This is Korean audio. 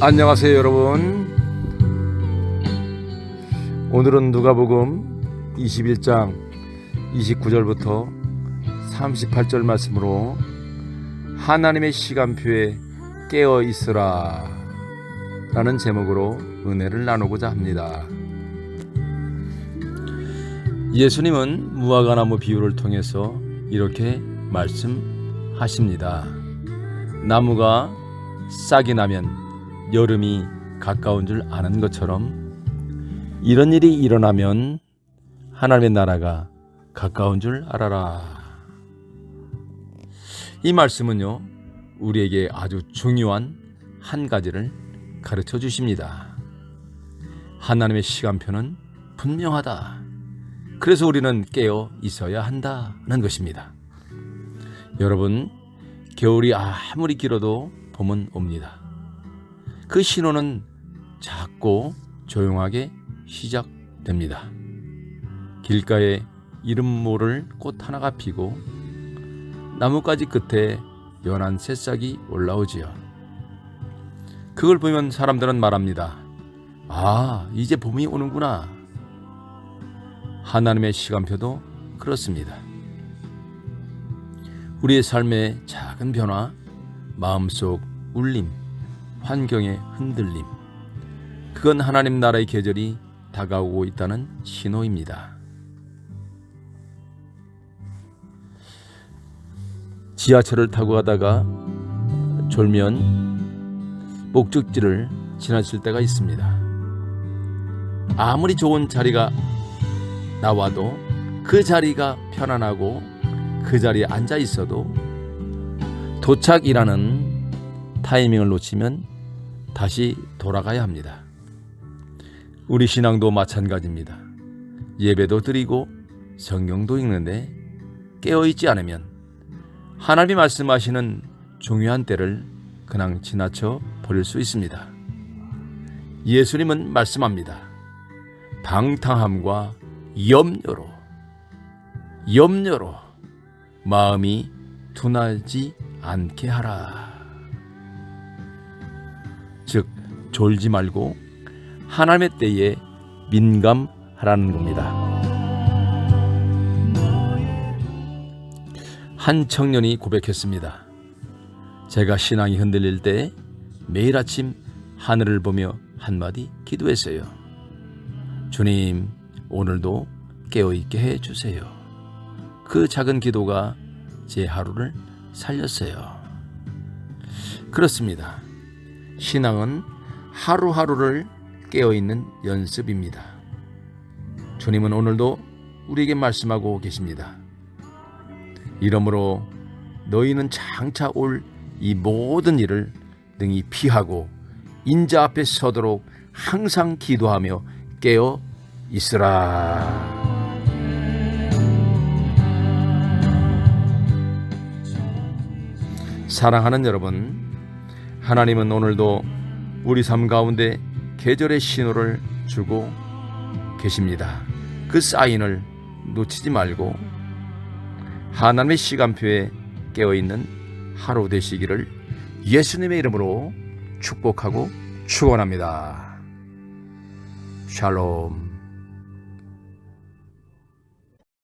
안녕하세요 여러분. 오늘은 누가복음 21장 29절부터 38절 말씀으로 하나님의 시간표에 깨어 있으라 라는 제목으로 은혜를 나누고자 합니다. 예수님은 무화과나무 비유를 통해서 이렇게 말씀하십니다. 나무가 싹이 나면 여름이 가까운 줄 아는 것처럼 이런 일이 일어나면 하나님의 나라가 가까운 줄 알아라. 이 말씀은요, 우리에게 아주 중요한 한 가지를 가르쳐 주십니다. 하나님의 시간표는 분명하다. 그래서 우리는 깨어 있어야 한다는 것입니다. 여러분, 겨울이 아무리 길어도 봄은 옵니다. 그 신호는 작고 조용하게 시작됩니다. 길가에 이름 모를 꽃 하나가 피고 나뭇가지 끝에 연한 새싹이 올라오지요. 그걸 보면 사람들은 말합니다. 아, 이제 봄이 오는구나. 하나님의 시간표도 그렇습니다. 우리의 삶의 작은 변화, 마음속 울림, 환경의 흔들림. 그건 하나님 나라의 계절이 다가오고 있다는 신호입니다. 지하철을 타고 가다가 졸면 목적지를 지나칠 때가 있습니다. 아무리 좋은 자리가 나와도 그 자리가 편안하고 그 자리에 앉아 있어도 도착이라는 타이밍을 놓치면 다시 돌아가야 합니다. 우리 신앙도 마찬가지입니다. 예배도 드리고 성경도 읽는데 깨어있지 않으면 하나님이 말씀하시는 중요한 때를 그냥 지나쳐 버릴 수 있습니다. 예수님은 말씀합니다. 방탕함과 염려로, 염려로 마음이 둔하지 않게 하라. 졸지 말고 하나님의 때에 민감하라는 겁니다. 한 청년이 고백했습니다. 제가 신앙이 흔들릴 때 매일 아침 하늘을 보며 한마디 기도했어요. 주님, 오늘도 깨어있게 해 주세요. 그 작은 기도가 제 하루를 살렸어요. 그렇습니다. 신앙은 하루하루를 깨어있는 연습입니다. 주님은 오늘도 우리에게 말씀하고 계십니다. 이러므로 너희는 장차 올 이 모든 일을 능히 피하고 인자 앞에 서도록 항상 기도하며 깨어 있으라. 사랑하는 여러분, 하나님은 오늘도 우리 삶 가운데 계절의 신호를 주고 계십니다. 그 사인을 놓치지 말고 하나님의 시간표에 깨어 있는 하루 되시기를 예수님의 이름으로 축복하고 축원합니다. 샬롬.